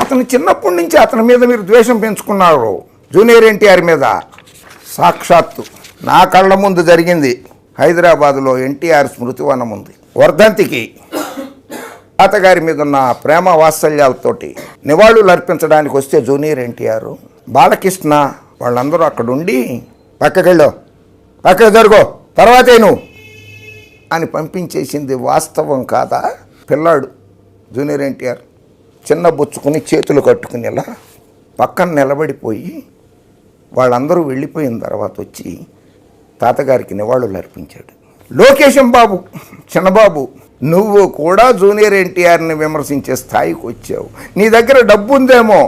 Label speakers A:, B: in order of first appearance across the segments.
A: అతను చిన్నప్పటి నుంచి అతని మీద మీరు ద్వేషం పెంచుకున్నారు. జూనియర్ ఎన్టీఆర్ మీద. సాక్షాత్తు నా కళ్ళ ముందు జరిగింది హైదరాబాదులో ఎన్టీఆర్ స్మృతివనం ఉంది. వర్ధంతికి అతగారి మీద ఉన్న ప్రేమ వాత్సల్యాలతోటి నివాళులు అర్పించడానికి వస్తే జూనియర్ ఎన్టీఆర్ బాలకృష్ణ వాళ్ళందరూ అక్కడుండి పక్కకెళ్ళో పక్కకు జరుగో తర్వాతే నువ్వు అని పంపించేసింది వాస్తవం కాదా? పిల్లాడు జూనియర్ ఎన్టీఆర్. చిన్న బుచ్చుకుని చేతులు కట్టుకుని ఇలా పక్కన నిలబడిపోయి వాళ్ళందరూ వెళ్ళిపోయిన తర్వాత వచ్చి తాతగారికి నివాళులు అర్పించాడు. లోకేశం బాబు చిన్నబాబు నువ్వు కూడా జూనియర్ ఎన్టీఆర్ని విమర్శించే స్థాయికి వచ్చావు. నీ దగ్గర డబ్బు ఉందేమో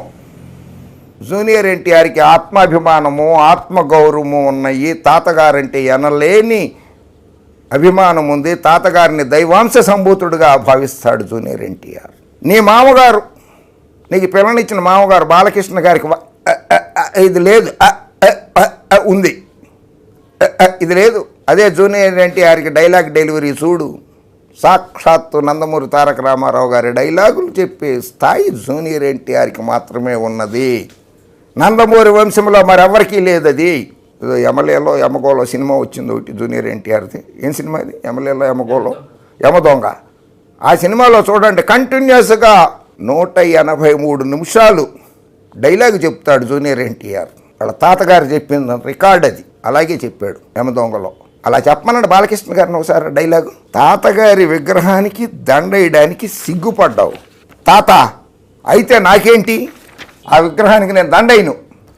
A: జూనియర్ ఎన్టీఆర్కి ఆత్మాభిమానము ఆత్మగౌరవము ఉన్నాయి. తాతగారంటే ఎనలేని అభిమానం ఉంది తాతగారిని దైవాంశ సంభూతుడుగా భావిస్తాడు జూనియర్ ఎన్టీఆర్. నీ మామగారు నీకు పిల్లనిచ్చిన మామగారు బాలకృష్ణ గారికి ఇది లేదు. ఉంది. ఇది లేదు. అదే జూనియర్ ఎన్టీఆర్కి డైలాగ్ డెలివరీ చూడు. సాక్షాత్తు నందమూరి తారక రామారావు గారి డైలాగులు చెప్పే స్థాయి జూనియర్ ఎన్టీఆర్కి మాత్రమే ఉన్నది. నందమూరి వంశంలో మరెవరికీ లేదు అది ఎమ్మెల్యేలో ఎమగోలో సినిమా వచ్చింది ఒకటి జూనియర్ ఎన్టీఆర్ది. ఏం సినిమా ఇది? ఎమ్మెల్యేలో ఎమగోలో యమదొంగ. ఆ సినిమాలో చూడండి కంటిన్యూస్గా నూట ఎనభై మూడు నిమిషాలు డైలాగ్ చెప్తాడు జూనియర్ ఎన్టీఆర్. వాళ్ళ తాతగారు చెప్పింది రికార్డ్ అది. అలాగే చెప్పాడు యమదొంగలో అలా చెప్పమన్నాడు బాలకృష్ణ గారిని ఒకసారి డైలాగు. తాతగారి విగ్రహానికి దండ వేయడానికి సిగ్గుపడ్డావు. తాత అయితే నాకేంటి? ఆ విగ్రహానికి నేను దండైను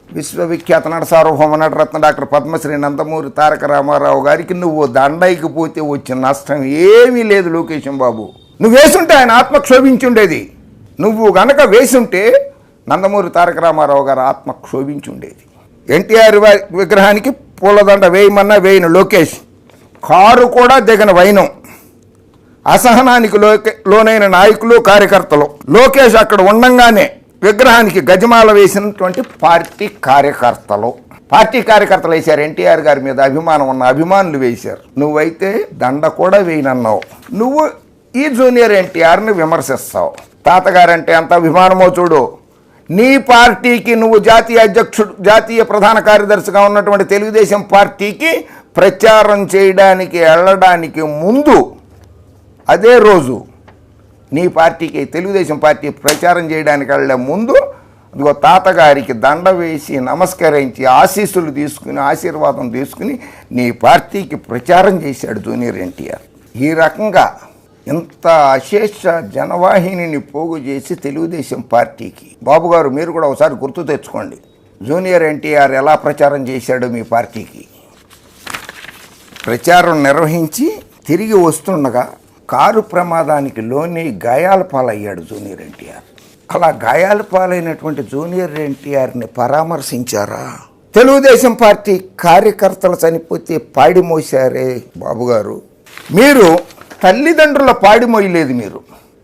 A: విశ్వవిఖ్యాత నట సార్వభౌమ నటరత్న డాక్టర్ పద్మశ్రీ నందమూరి తారక రామారావు గారికి నువ్వు దండైకి పోతే వచ్చిన నష్టం ఏమీ లేదు లోకేశం బాబు. నువ్వు వేసుంటే ఆయన ఆత్మ క్షోభించుండేది. నువ్వు గనక వేసుంటే నందమూరి తారక రామారావు గారు ఆత్మ క్షోభించుండేది. ఎన్టీఆర్ విగ్రహానికి పూలదండ వేయమన్నా వేయను లోకేష్. కారు కూడా దిగన వైనం. అసహనానికి లోకే లోనైన నాయకులు కార్యకర్తలు. లోకేష్ అక్కడ ఉండంగానే విగ్రహానికి గజమాల వేసినటువంటి పార్టీ కార్యకర్తలు. పార్టీ కార్యకర్తలు వేశారు. ఎన్టీఆర్ గారి మీద అభిమానం ఉన్న అభిమానులు వేశారు. నువ్వైతే దండ కూడా వేయనన్నావు. నువ్వు ఈ జూనియర్ ఎన్టీఆర్ని విమర్శిస్తావు. తాతగారంటే అంత అభిమానమో చూడు. నీ పార్టీకి నువ్వు జాతీయ అధ్యక్షుడు జాతీయ ప్రధాన కార్యదర్శిగా ఉన్నటువంటి తెలుగుదేశం పార్టీకి ప్రచారం చేయడానికి వెళ్ళడానికి ముందు అదే రోజు నీ పార్టీకి తెలుగుదేశం పార్టీ ప్రచారం చేయడానికి వెళ్ళే ముందు ఇదిగో తాతగారికి దండ వేసి నమస్కరించి ఆశీస్సులు తీసుకుని ఆశీర్వాదం తీసుకుని నీ పార్టీకి ప్రచారం చేశాడు జూనియర్ ఎన్టీఆర్. ఈ రకంగా ఇంత అశేష జనవాహినిని పోగు చేసి తెలుగుదేశం పార్టీకి? బాబు గారు మీరు కూడా ఒకసారి గుర్తు తెచ్చుకోండి. జూనియర్ ఎన్టీఆర్ ఎలా ప్రచారం చేశాడు మీ పార్టీకి? ప్రచారం నిర్వహించి తిరిగి వస్తుండగా కారు ప్రమాదానికి లోని గాయాల పాలయ్యాడు జూనియర్ ఎన్టీఆర్. అలా గాయాల పాలైనటువంటి జూనియర్ ఎన్టీఆర్ని పరామర్శించారా? తెలుగుదేశం పార్టీ కార్యకర్తలు చనిపోతే పాడి మోసారే బాబుగారు మీరు తల్లిదండ్రుల పాడి మొయ్యలేదు మీరు.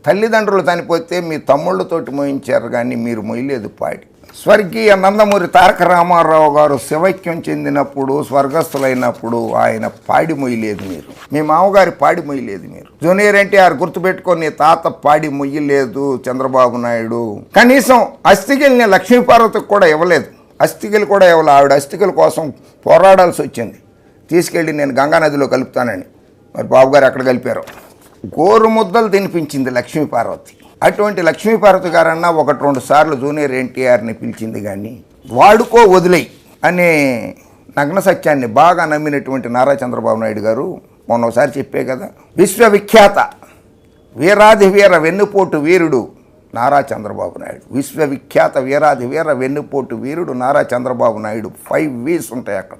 A: తల్లిదండ్రులు చనిపోతే మీ తమ్ముళ్ళతోటి మోయించారు కానీ మీరు మొయ్యలేదు పాడి. స్వర్గీయ నందమూరి తారక రామారావు గారు శివైక్యం చెందినప్పుడు స్వర్గస్థులైనప్పుడు ఆయన పాడి మొయ్యలేదు మీరు. మీ మామగారి పాడి మొయ్యలేదు మీరు. జూనియర్ ఎన్టీఆర్ గుర్తుపెట్టుకొని తాత పాడి మొయ్యలేదు చంద్రబాబు నాయుడు. కనీసం అస్థికల్ని లక్ష్మీపార్వతికి కూడా ఇవ్వలేదు. అస్థికలు కూడా ఇవ్వలేదు ఆవిడ అస్థికల కోసం పోరాడాల్సి వచ్చింది. తీసుకెళ్ళి నేను గంగా నదిలో కలుపుతానని. మరి బాబు గారు ఎక్కడ కలిపారు? గోరు ముద్దలు తినిపించింది లక్ష్మీపార్వతి అటువంటి లక్ష్మీపార్వతి గారన్నా ఒకటి రెండు సార్లు జూనియర్ ఎన్టీఆర్ని పిలిచింది కానీ వాడుకో వదిలేయి అనే నగ్న సత్యాన్ని బాగా నమ్మినటువంటి నారా చంద్రబాబు నాయుడు గారు మొన్న ఒకసారి చెప్పే కదా విశ్వవిఖ్యాత వీరాది వీర వెన్నుపోటు వీరుడు నారా చంద్రబాబు నాయుడు. విశ్వవిఖ్యాత వీరాది వీర వెన్నుపోటు వీరుడు నారా చంద్రబాబు నాయుడు. ఫైవ్ వీస్ ఉంటాయి అక్కడ.